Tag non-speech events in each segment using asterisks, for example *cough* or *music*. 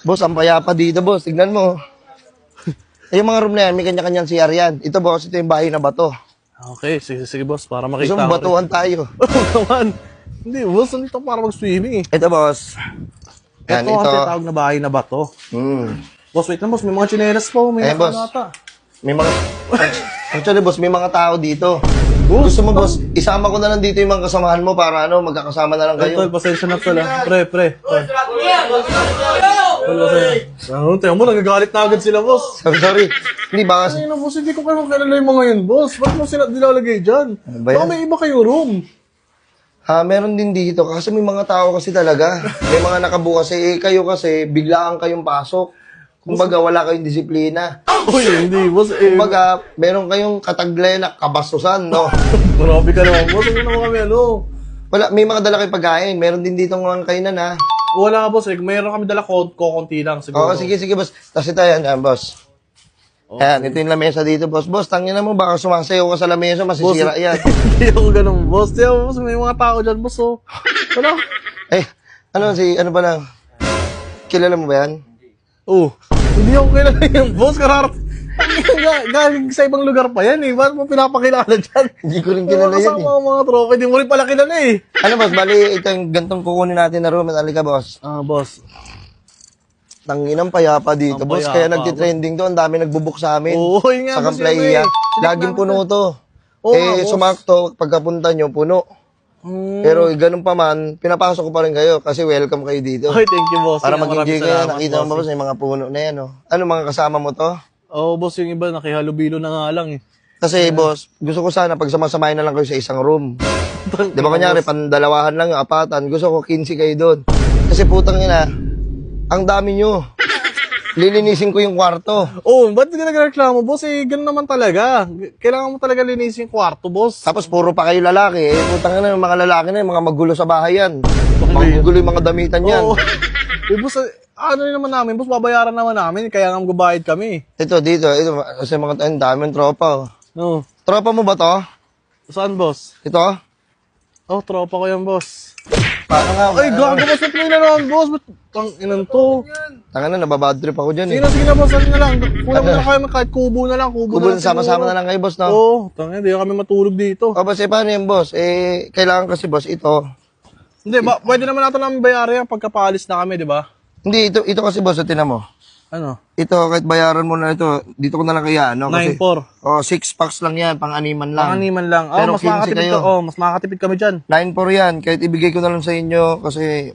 Boss, ang payapa dito, boss. Tignan mo. *laughs* Eh, yung mga room na yan, may kanya-kanyang CR yan. Ito, boss, ito yung bahay na bato. Okay, sige, sige boss, para Gusto makita mo ko rin. batuan tayo. Oo *laughs* naman. Hindi, boss, nandito para mag-swimming eh. Ito, boss. Yan, ito, ang ito. tinatawag na bahay na bato. Hmm. Boss, wait lang boss, may mga chinelas po, may Eh, mga boss. ata. May mga... *laughs* Actually, boss, may mga tao dito. Gusto mo, boss, isama ko na lang dito yung mga kasamahan mo para ano, magkakasama na lang Ay, tol, kayo. pasensya na tol ah. Pre, pre. Tol, Tol, pasensya. Ano, tayo mo, nagagalit na agad sila, boss. *laughs* Sorry, sorry. Hindi ba. Ay, na, boss, hindi ko kayo magkalala yung mga yun, boss. Ba't mo sila nilalagay dyan? Ano ba yan? Baka may iba kayo room. Ha, meron din dito kasi may mga tao kasi talaga. May mga nakabukas eh, kayo kasi biglaan kayong pasok. Kumbaga wala kayong disiplina. Uy, hindi, boss. Eh, Kumbaga, meron kayong kataglay na kabastusan, no? *laughs* Grabe ka naman, boss. Ano naman kami, ano? Wala, may mga dala kayong pagkain. Meron din dito mga kainan, ha? Wala ka, boss. Eh. Mayroon kami dala ko, kukunti lang, siguro. Oo, sige, sige, boss. Tapos ito yan, yan, boss. Ayan, ito yung lamesa dito, boss. Boss, tangin na mo, baka sumasayaw ka sa lamesa, masisira *laughs* yan. Hindi ako ganun, boss. Ako, boss. May mga tao dyan, boss, oh. Wala. Eh, ano si, ano ba lang? Kilala mo ba yan? Oh. Hindi ako kilala yung boss. Karar... *laughs* Ga- Galing sa ibang lugar pa yan, eh. Ba't mo pinapakilala dyan? Hindi ko rin Kilala yan, kasama eh. ang mga tropa. Hindi mo rin pala kilala, eh. Ano, boss? Bali, ito yung gantong kukunin natin na room. Halika, boss. Ah, boss. Tanginang payapa dito, Ang boss. payapa, Kaya nagtitrending to. Ang dami nagbubuk sa amin. Oo, yun nga, sa boss, Kamplaya. yun, eh. Laging puno to. Oo nga, eh, boss. sumakto, pagkapunta nyo, puno. Hmm. Pero ganun pa man, pinapasok ko pa rin kayo kasi welcome kayo dito. Ay, thank you, boss. Para Maraming mag-enjoy kayo, salamat, nakita mo ba may mga puno na yan, oh. Ano mga kasama mo to? Oo, boss. Yung iba, nakihalubilo na nga lang, eh. Kasi boss, gusto ko sana pagsamasamahin na lang kayo sa isang room. Di ba kunyari, pandalawahan lang apatan, gusto ko 15 kayo doon. Kasi putang ina, ang dami nyo. Lilinisin ko yung kwarto. Oh, ba't ka nagreklamo, boss? Eh, ganun naman talaga. Kailangan mo talaga linisin yung kwarto, boss. Tapos puro pa kayo lalaki. Eh, putang ina, yung mga lalaki na, yung mga magulo sa bahay yan. Magugulo yung mga damitan yan. Oo. Eh, boss, eh, ano naman namin, boss, babayaran naman namin, kaya nga magbabayad kami. Ito, dito, ito, kasi mga, ang daming tropa. Oh. No. Tropa mo ba to? Saan, boss? Ito? Oh, tropa ko yan, boss. Paano nga? Ay, gago, boss, ba't may naman, boss? Ba't tang inan to? Tanga na, nababad trip ako dyan Sige eh. na, sige na, boss, ano na lang. Kulang mo na kayo, kahit kubo na lang, kubo, Kubo na sama-sama na lang kayo, boss, no? Oo, tangin, hindi kami matulog dito. O, boss, eh, paano yan, boss? Eh, kailangan kasi, boss, ito. Hindi, ba, pwede naman natin namin bayaran yan pagkapaalis na kami, di ba? Hindi, ito, ito kasi, boss, tinan mo. Ano? Ito, kahit bayaran mo na ito, dito ko na lang kaya, no? Kasi, 9-4. oh, six packs lang yan, pang-animan lang. Panganiman lang. Oh, Pero mas 15 makakatipid kayo. ka. Oh, mas makakatipid kami dyan. 9-4 yan, kahit ibigay ko na lang sa inyo, kasi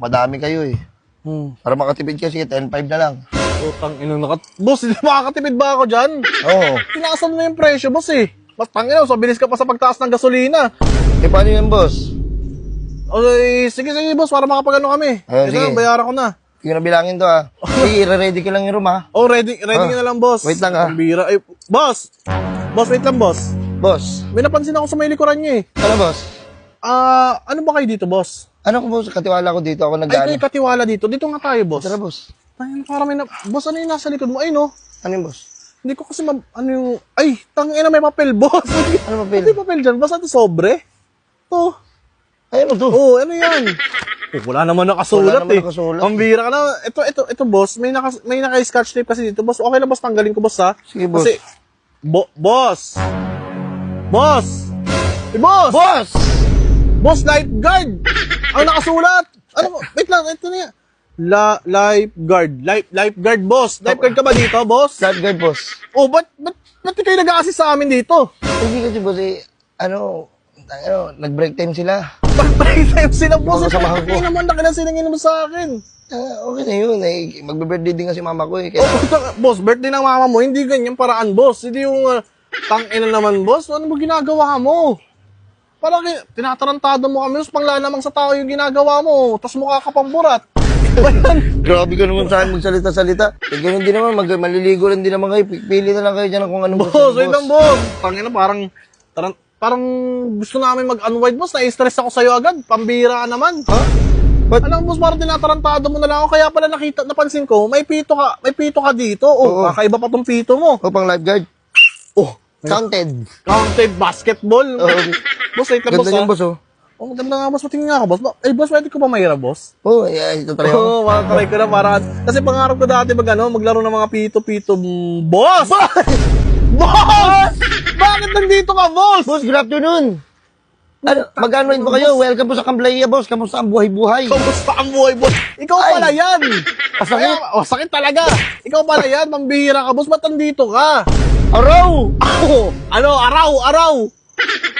madami kayo eh. Hmm. Para makatipid kasi, 10-5 na lang. Utang inang nakat... Boss, hindi *laughs* makakatipid ba ako dyan? Oo. Tinaasan mo yung presyo, boss eh. Mas tangin so bilis ka pa sa pagtaas ng gasolina. Eh, paano yan, boss? Okay, sige, sige, boss, para makapagano kami. Ayun, Ito sige. bayaran ko na. Hindi ko na bilangin to, ah. *laughs* Sige, i-ready ko lang yung room, ah. Oh, ready, ready ka na lang, boss. Wait lang, ah. Ang bira. Ay, boss! Boss, wait lang, boss. Boss, May napansin ako sa may likuran niyo eh. ano, boss? Ah, ano ba kayo dito, boss? Ano ko, boss? Katiwala ko dito, ako Ay, nag-ano. kayo katiwala dito. Dito nga tayo, boss. Tara, boss. Ay, para may na... Boss, ano yung nasa likod mo? Ay, no? Ano yung boss? Hindi ko kasi ma... Ano yung... Ay, tangina may papel, boss. Ano Ano papel? yung papel dyan? Boss, ito sobre? Oh. Ay, ano to? Oh, ano yan? *laughs* Eh, wala naman nakasulat Wala naman eh. nakasulat. Ang bira ka na. Ito, ito, ito, boss. May naka, may naka-scotch tape kasi dito, boss. Okay na, boss. Tanggalin ko, boss, ha? Sige, boss. Kasi, bo, boss! Boss! Eh, boss! Boss! Boss, lifeguard! Ang nakasulat! Ano? Wait lang, ito na yan. La, lifeguard. Life, lifeguard, boss. Lifeguard ka ba dito, boss? Lifeguard, boss. Oh, ba't, ba't, ba't di kayo nag-assist sa amin dito? Hindi kasi, boss, eh, ano, ano, nag-break time sila. Pag-break time sila, boss. Mga kasamahan ko. Hindi naman nakilang sinangin mo sa akin. Ah, okay na yun, eh. Magbe-birthday din kasi mama ko, eh. Kaya, Oh, puta- boss, birthday ng mama mo, hindi ganyan paraan, boss. Hindi yung uh, tang-ina naman, boss. Ano mo ginagawa mo? Parang ki- tinatarantado mo kami, tapos panglalamang sa tao yung ginagawa mo, tapos mukha ka pang burat. *laughs* Grabe ka naman saan magsalita-salita. Eh, ganun din naman, mag maliligo lang din naman kayo. Pili na lang kayo dyan kung anong boss, wait lang, boss. Tangina, parang, parang, parang gusto namin mag-unwind, boss. Na-stress ako sa'yo agad. Pambira naman. Ha? Ba't? Alam, boss, parang tinatarantado mo na lang ako. Kaya pala nakita, napansin ko, may pito ka, may pito ka dito. Oh, Oo. kakaiba pa tong pito mo. O, pang lifeguard. Oh, Counted. counted basketball. Oo. *laughs* boss, wait lang, boss, Ganda niyan, boss, oh. Oh, maganda nga, boss. Patingin nga ako, boss. Eh, boss, pwede ko ba mahirap, boss? Oh, yeah, ito try mo. Oo, oh, makakatry ko na para... Kasi pangarap ko dati mag, ano, maglaro ng mga pito-pito. mm, Boss! boss! *laughs* Bakit nandito ka, boss? Boss, good afternoon. Ano, magkano rin po kayo? Welcome po sa Kamblaya, boss. Kamusta ang buhay-buhay? Kamusta ang buhay, boss? Ikaw Ay! pala yan! Masakit. Oh, sakit talaga! Ikaw pala yan, mambihira ka, boss. Ba't nandito ka? Araw! Oh, ano, araw, araw!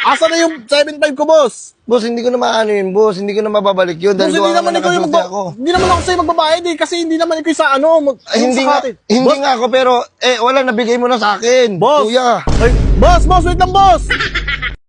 Asa na yung 7.5 ko, boss? Boss, hindi ko na maano yun, boss. Hindi ko na mababalik yun. Boss, Dahil hindi gawa naman naman ikaw yung magba- ako. Hindi naman ako sa'yo magbabayad eh, kasi hindi naman ikaw yung sa ano, mag, Ay, hindi nga, sa atin. hindi boss, nga ako, pero, eh, wala, nabigay mo na sa akin. Boss! Kuya. Ay, boss, boss, wait lang, boss! *laughs*